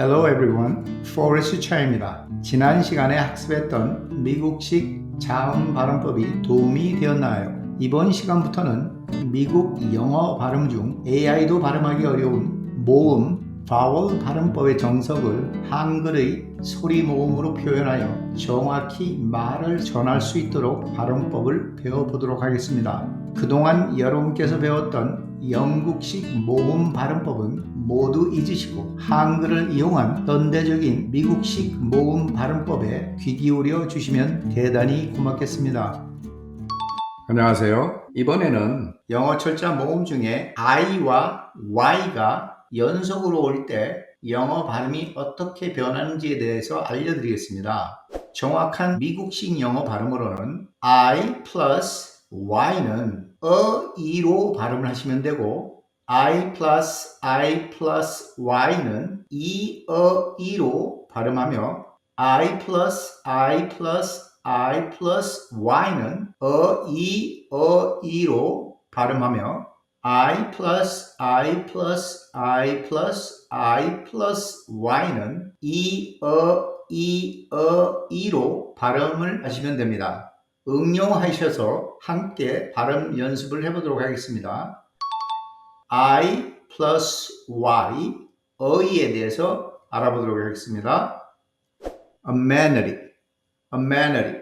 Hello everyone, 포레스트 차입니다. 지난 시간에 학습했던 미국식 자음 발음법이 도움이 되었나요? 이번 시간부터는 미국 영어 발음 중 AI도 발음하기 어려운 모음, 바월 발음법의 정석을 한글의 소리 모음으로 표현하여 정확히 말을 전할 수 있도록 발음법을 배워보도록 하겠습니다. 그동안 여러분께서 배웠던 영국식 모음 발음법은 모두 잊으시고 한글을 이용한 현대적인 미국식 모음 발음법에 귀 기울여 주시면 대단히 고맙겠습니다. 안녕하세요. 이번에는 영어 철자 모음 중에 I와 Y가 연속으로 올 때 영어 발음이 어떻게 변하는지에 대해서 알려드리겠습니다. 정확한 미국식 영어 발음으로는 I plus Y는 어, 이로 발음을 하시면 되고 I plus I plus Y는 이, 어, 이로 발음하며 I plus I plus I plus Y는 어, 이, 어, 이로 발음하며 I plus I plus I plus I plus Y는 이, 어, 이, 어, 이로 발음을 하시면 됩니다. 응용하셔서 함께 발음 연습을 해보도록 하겠습니다. I plus Y, 어이에 대해서 알아보도록 하겠습니다. amenity, amenity.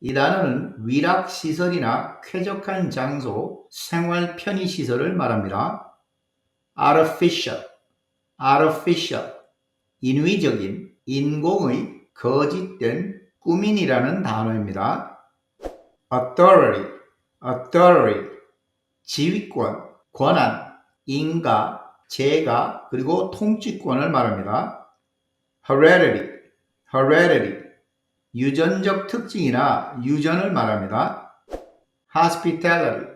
이 단어는 위락 시설이나 쾌적한 장소, 생활 편의 시설을 말합니다. artificial, artificial. 인위적인, 인공의 거짓된 꾸민이라는 단어입니다. Authority, authority. 지휘권, 권한, 인가, 재가, 그리고 통치권을 말합니다. heredity, heredity. 유전적 특징이나 유전을 말합니다. hospitality,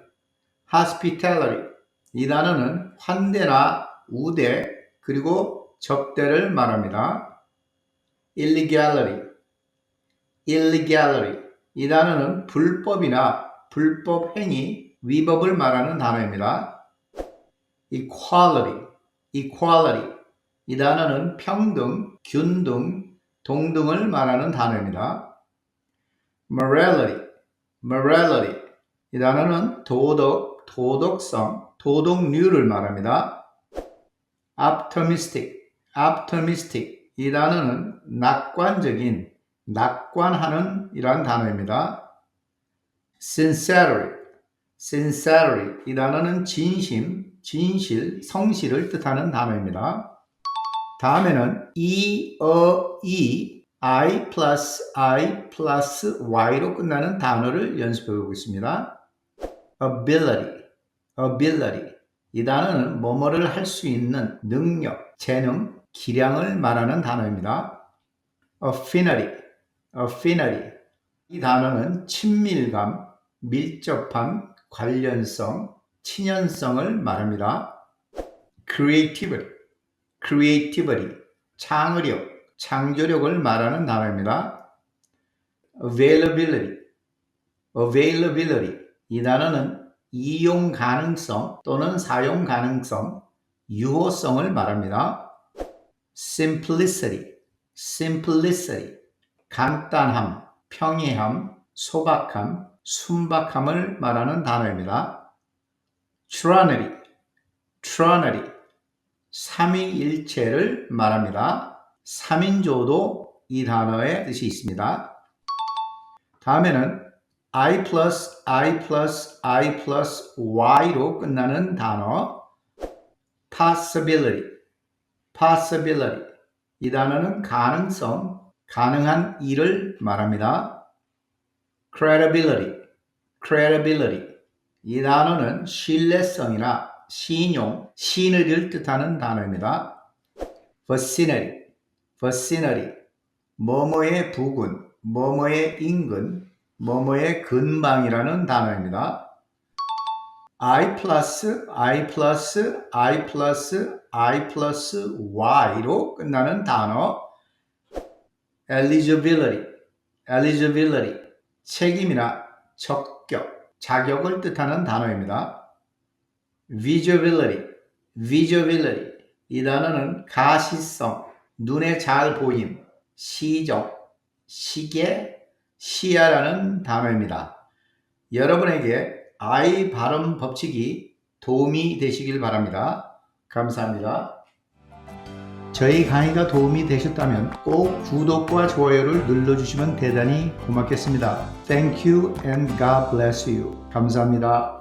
hospitality. 이 단어는 환대나 우대 그리고 접대를 말합니다. illegality, illegality. 이 단어는 불법이나 불법 행위, 위법을 말하는 단어입니다. equality, equality. 이 단어는 평등, 균등, 동등을 말하는 단어입니다. morality, morality. 이 단어는 도덕, 도덕성, 도덕률을 말합니다. optimistic, optimistic. 이 단어는 낙관적인, 낙관하는 이란 단어입니다. sincerity, sincerity. 이 단어는 진심, 진실, 성실을 뜻하는 단어입니다. 다음에는 e, 어, plus i plus y로 끝나는 단어를 연습해 보겠습니다. ability, ability. 이 단어는 뭐뭐를 할 수 있는 능력, 재능, 기량을 말하는 단어입니다. affinity, affinity. 이 단어는 친밀감, 밀접함, 관련성, 친연성을 말합니다. creativity, creativity. 창의력, 창조력을 말하는 단어입니다. availability, availability. 이 단어는 이용 가능성 또는 사용 가능성, 유효성을 말합니다. simplicity, simplicity. 간단함, 평이함, 소박함, 순박함을 말하는 단어입니다. trinity, trinity. 삼위일체를 말합니다. 3인조도 이 단어의 뜻이 있습니다. 다음에는 I plus I plus I plus Y로 끝나는 단어 possibility, possibility. 이 단어는 가능성, 가능한 일을 말합니다. credibility, credibility. 이 단어는 신뢰성이나 신용, 신의를 뜻하는 단어입니다. vicinity, vicinity. 뭐뭐의 부근, 뭐뭐의 인근, 뭐뭐의 근방이라는 단어입니다. I plus I plus I plus I plus Y로 끝나는 단어 eligibility, eligibility 책임이나 적격, 자격을 뜻하는 단어입니다. visibility, visibility 이 단어는 가시성, 눈에 잘 보임, 시적, 시계, 시야라는 단어입니다. 여러분에게 I 발음 법칙이 도움이 되시길 바랍니다. 감사합니다. 저희 강의가 도움이 되셨다면 꼭 구독과 좋아요를 눌러주시면 대단히 고맙겠습니다. Thank you and God bless you. 감사합니다.